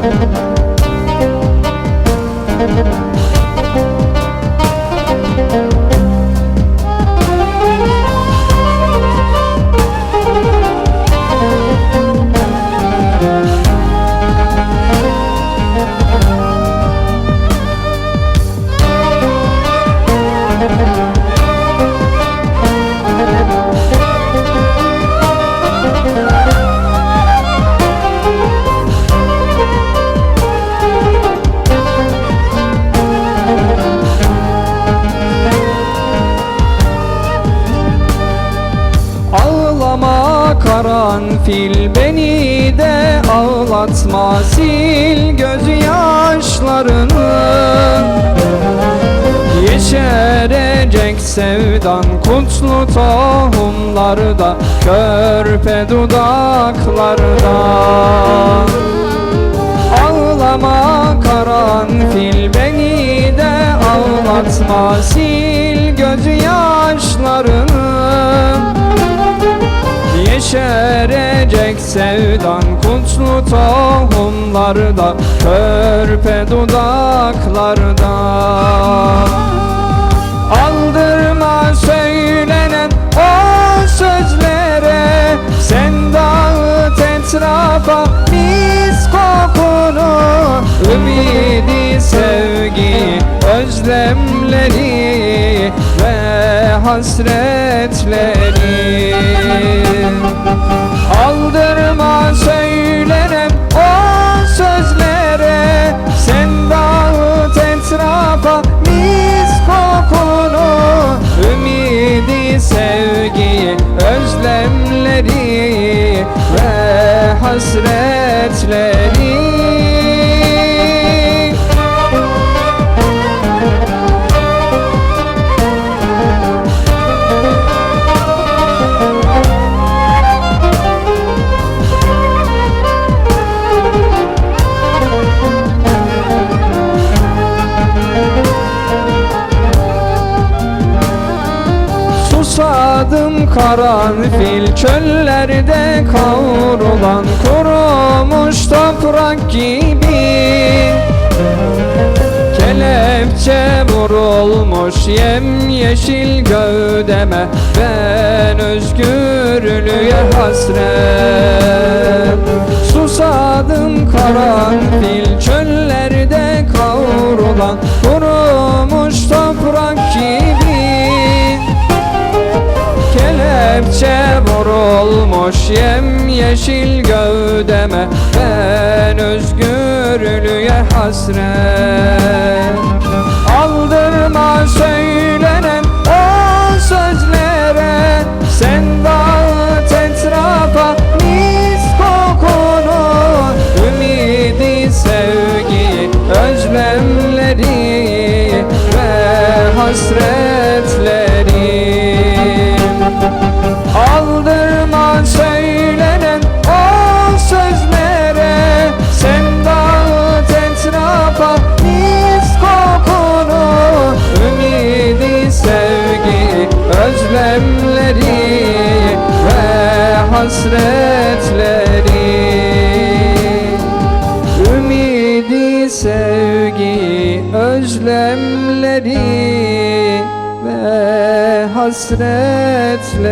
Ağlama karanfil beni de ağlatma sil gözyaşlarını Yeşerecek sevdan kutlu tohumlarda Körpe dudaklarda Ağlama karanfil beni de ağlatma sil gözyaşlarını Yeşerecek sevdan kutlu tohumlarda Körpe dudaklarda. Aldırma söylenen o sözlere Sen dağıt etrafa mis kokunu. Ümidi sevgi özlemleri hasretleri Aldırma söylenen o sözlere. Sen dağıt etrafa mis kokunu. Ümidi sevgi özlemleri ve hasretleri Susadım karanfil çöllerde kavrulan kurumuş toprak gibi. Kelepçe vurulmuş yem yeşil gövdeme Ben özgürlüğe hasret. Susadım karanfil çöllerde Kelepçe vurulmuş yem yeşil gövdeme. Ben özgürlüğe hasret. Aldırma söylenen o sözlere. Sen dağıt etrafa mis kokunu. Ümidi sevgi özlemleri ve hasretleri özlemleri ve hasretleri. Ümidi sevgi özlemleri ve hasretleri